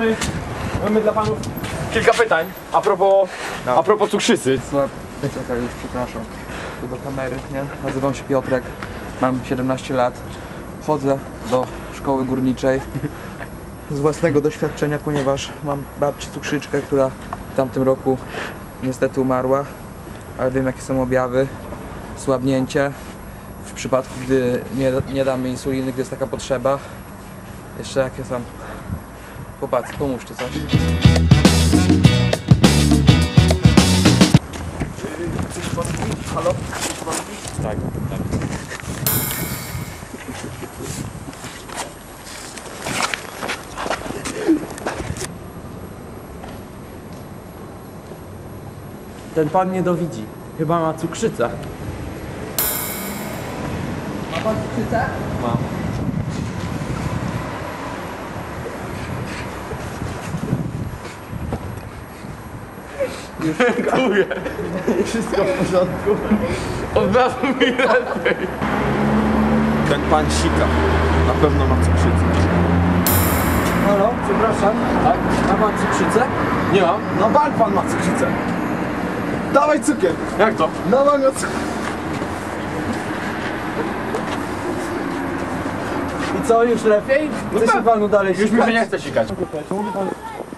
mamy, mamy dla panów kilka pytań a propos, a propos cukrzycy. Słuchaj, czekaj, już przepraszam. Tu do kamery, nie? Nazywam się Piotrek, mam 17 lat. Chodzę do szkoły górniczej z własnego doświadczenia, ponieważ mam babcię cukrzyczkę, która w tamtym roku niestety umarła, ale wiem jakie są objawy. Słabnięcie w przypadku, gdy nie, nie damy insuliny, gdy jest taka potrzeba. Jeszcze jakie są... Chłopacy, pomóżcie coś. Halo? Tak, tak. Ten pan nie dowidzi. Chyba ma cukrzycę. Ma pan cukrzycę? Mam. Dziękuję. Wszystko w porządku. Od razu mi lepiej. Ten pan sika. Na pewno ma cukrzycę. Halo, przepraszam. Tak? Ma pan cukrzycę? Nie mam. No bank pan ma cukrzycę. Dawaj cukier. Jak to? Dawaj no cukier. I co, już lepiej? Chce się tak. panu dalej Już mi sikać? się nie chce sikać.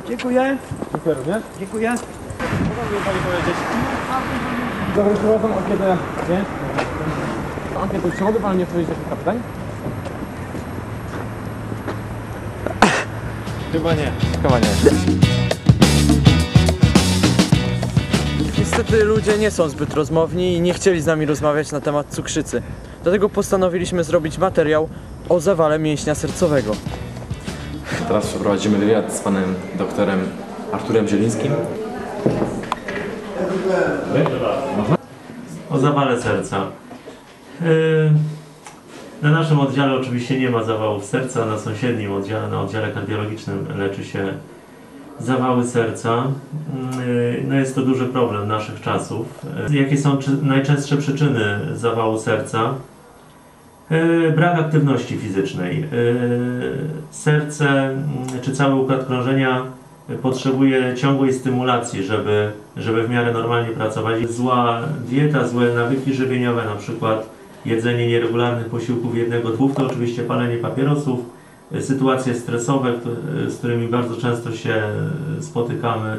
Dziękuję. Dziękuję również. Dziękuję. Mogę pani powiedzieć. Dobrze, prowadzą ankietę. Nie? Ankietę. Czy mogę pan mnie odpowiedzieć na kilka pytań? Chyba nie. Chyba nie. Niestety ludzie nie są zbyt rozmowni i nie chcieli z nami rozmawiać na temat cukrzycy. Dlatego postanowiliśmy zrobić materiał o zawale mięśnia sercowego. Teraz przeprowadzimy wywiad z panem doktorem Arturem Zielińskim. O zawale serca. Yy, Na naszym oddziale oczywiście nie ma zawałów serca, na sąsiednim oddziale, na oddziale kardiologicznym leczy się zawały serca. Yy, No jest to duży problem naszych czasów. Yy, Jakie są najczęstsze przyczyny zawału serca? Brak aktywności fizycznej. Serce mm, czy cały układ krążenia potrzebuje ciągłej stymulacji, żeby, żeby w miarę normalnie pracować. Zła dieta, złe nawyki żywieniowe, na przykład jedzenie nieregularnych posiłków jednego, dwóch, to oczywiście palenie papierosów, y, sytuacje stresowe, y, z którymi bardzo często się y, spotykamy,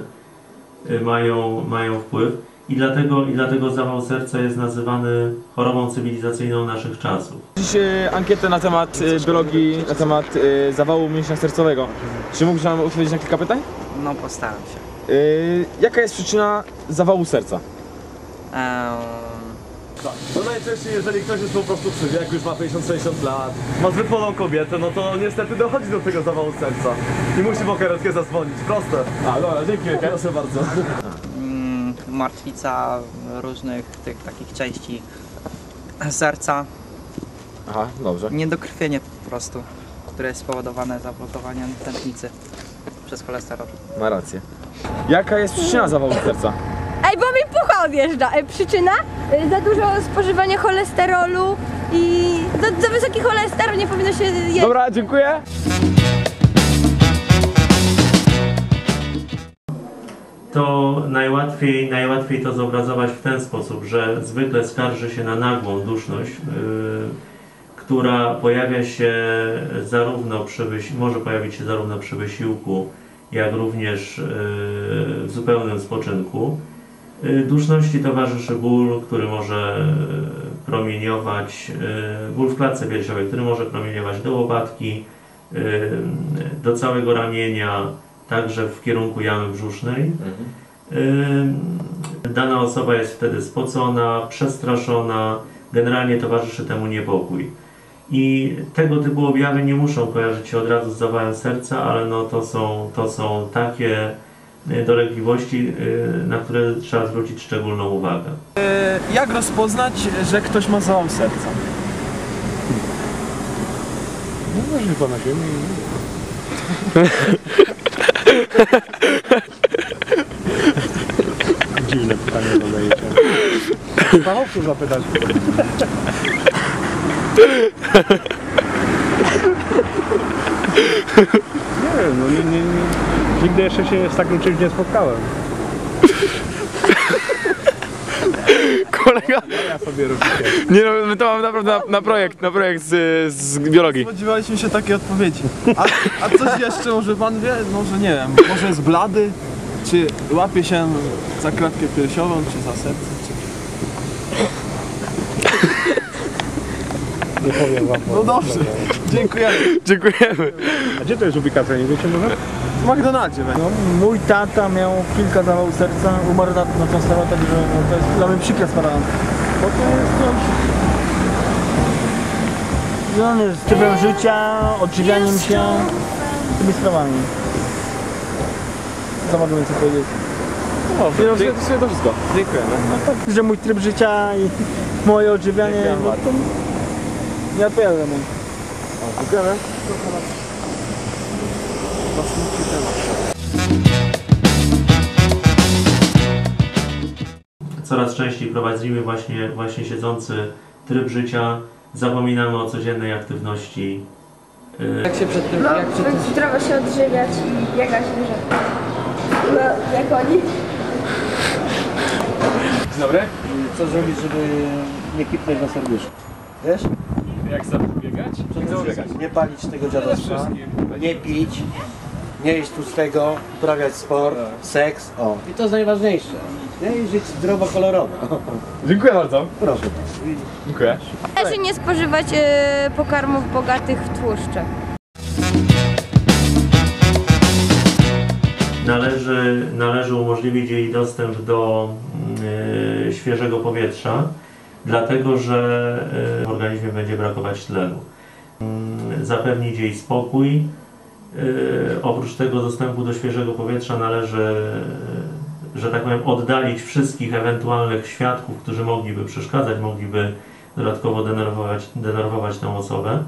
y, mają, mają wpływ. I dlatego, I dlatego zawał serca jest nazywany chorobą cywilizacyjną naszych czasów. Dziś ankietę na temat e, biologii, na temat e, zawału mięśnia sercowego. Czy mógłbyś nam odpowiedzieć na kilka pytań? No postaram się. E, jaka jest przyczyna zawału serca? Ehm, No najczęściej, jeżeli ktoś jest po prostu przy wieku, już ma 50-60 lat, ma zwypoloną kobietę, no to niestety dochodzi do tego zawału serca i musi po karetkę zadzwonić. Proste. A, dobra, dzięki wielkie. Proszę bardzo. mm, martwica różnych tych takich części serca, Aha, dobrze. niedokrwienie po prostu, które jest spowodowane zablokowaniem tętnicy przez cholesterol. Ma rację. Jaka jest przyczyna zawału serca? Ej, bo mi pucha odjeżdża. Ej, przyczyna? Y, Za dużo spożywania cholesterolu i za, za wysoki cholesterol nie powinno się jeść. Dobra, dziękuję. to najłatwiej, najłatwiej to zobrazować w ten sposób, że zwykle skarży się na nagłą duszność, yy, która pojawia się zarówno przy wysi- może pojawić się zarówno przy wysiłku, jak również yy, w zupełnym spoczynku. Yy, duszności towarzyszy ból, który może yy, promieniować, ból w klatce piersiowej, który może promieniować do łopatki, do całego ramienia, także w kierunku jamy brzusznej. Ym, Dana osoba jest wtedy spocona, przestraszona, generalnie towarzyszy temu niepokój. I tego typu objawy nie muszą kojarzyć się od razu z zawałem serca, ale no to, są, to są takie y, dolegliwości, y, na które trzeba zwrócić szczególną uwagę. E, jak rozpoznać, że ktoś ma zawał serca? Dziwne pytanie zadajecie. Fachowców zapytać. wiem, no nie, nie, nie, nigdy jeszcze się z takim czymś nie spotkałem. Kolega, Ja sobie robię. nie no, my to mamy naprawdę na, na projekt, na projekt z, z biologii. Spodziewaliśmy się takiej odpowiedzi. A, a coś jeszcze może pan wie? Może nie wiem, może jest blady? Czy łapie się za klatkę piersiową, czy za serce? Nie powiem wam. No dobrze, dziękujemy. Dziękujemy. A gdzie to jest ubikacja, nie wiecie może? W McDonaldzie. No, mój tata miał kilka zawałów serca, umarł na, na tą sprawę, także no, to jest dla mnie przykład sprawa. Bo to jest coś związane z trybem życia, odżywianiem się, tymi sprawami. Co mogę więcej powiedzieć? No, to sobie to wszystko. Dziękujemy. No tak, że mój tryb życia i moje odżywianie, no, to nie odpowiada mu. Dziękujemy. Coraz częściej prowadzimy właśnie, właśnie siedzący tryb życia, zapominamy o codziennej aktywności. y, Jak się przed tym, No, jak przed tym zdrowo się odżywiać i jakaś zwierzęta. No, jak oni. Dzień dobry. Co zrobić, żeby nie kipnąć na serduszku? Wiesz? Jak zapobiegać? Zapobiegać. Nie palić tego dziadostwa, nie pić, nie jeść tłustego, uprawiać sport, seks, o. I to jest najważniejsze. Nie? I żyć zdrowo, kolorowo. Dziękuję bardzo. Proszę. Dziękuję. Należy nie spożywać e, pokarmów bogatych w tłuszcze. Należy, należy umożliwić jej dostęp do y, świeżego powietrza, dlatego że y, w organizmie będzie brakować tlenu. Y, zapewnić jej spokój. Y, oprócz tego dostępu do świeżego powietrza należy, y, że tak powiem, oddalić wszystkich ewentualnych świadków, którzy mogliby przeszkadzać, mogliby dodatkowo denerwować, denerwować tę osobę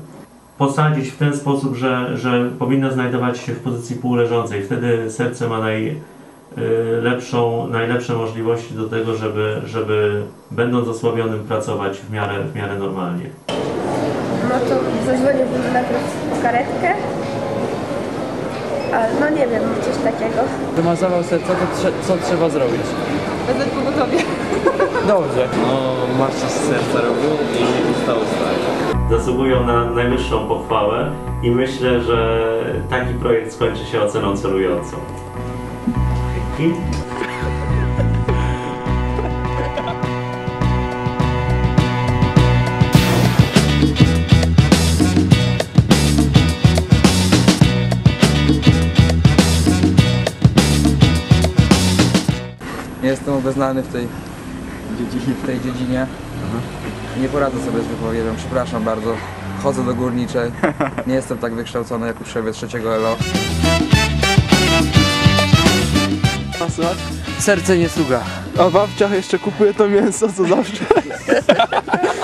posadzić w ten sposób, że, że powinna znajdować się w pozycji półleżącej. Wtedy serce ma najlepszą, najlepsze możliwości do tego, żeby, żeby będąc osłabionym pracować w miarę, w miarę normalnie. No to zadzwoniłbym najpierw po karetkę. A, no nie wiem, coś takiego. Kto ma zawał serca, to trze- co trzeba zrobić? Będę pogotowie. Dobrze. No, marsze z serca robił i ustało stać. Zasługują na najwyższą pochwałę i myślę, że taki projekt skończy się oceną celującą. Dzięki. Nie jestem obeznany w tej dziedzinie. W tej dziedzinie. Nie poradzę sobie z wypowiedzią, przepraszam bardzo. Chodzę do górniczej. Nie jestem tak wykształcony jak uczniowie trzeciego ELO. Serce nie sługa. A babcia jeszcze kupuje to mięso, co zawsze.